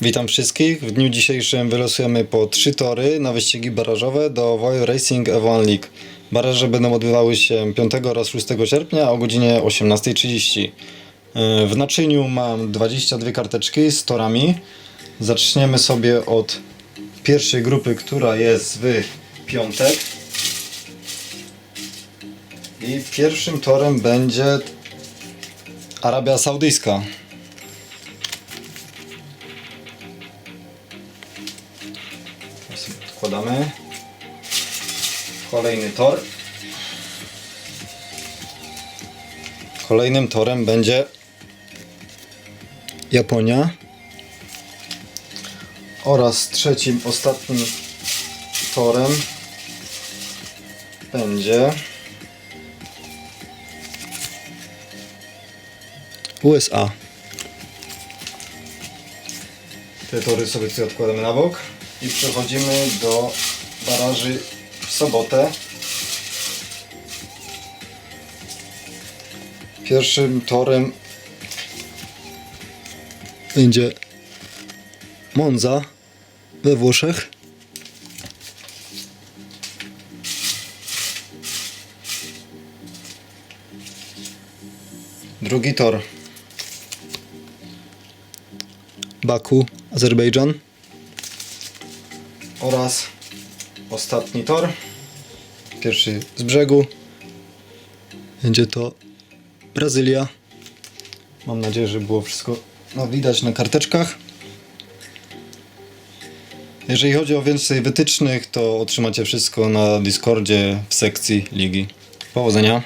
Witam wszystkich. W dniu dzisiejszym wylosujemy po trzy tory na wyścigi barażowe do Voyo Racing F1 League. Baraże będą odbywały się 5 oraz 6 sierpnia o godzinie 18.30. Yy, W naczyniu mam 22 karteczki z torami. Zaczniemy sobie od pierwszej grupy, która jest w piątek. I pierwszym torem będzie Arabia Saudyjska. Sobie Odkładamy. Kolejny tor. Kolejnym torem będzie Japonia. Oraz trzecim, ostatnim torem będzie USA. Te tory sobie tutaj odkładamy na bok i przechodzimy do baraży w sobotę. Pierwszym torem będzie Monza we Włoszech. Drugi tor Baku, Azerbejdżan. Oraz ostatni tor. Pierwszy z brzegu. Będzie to Brazylia. Mam nadzieję, że było wszystko no, widać na karteczkach. Jeżeli chodzi o więcej wytycznych, to otrzymacie wszystko na Discordzie w sekcji ligi. Powodzenia.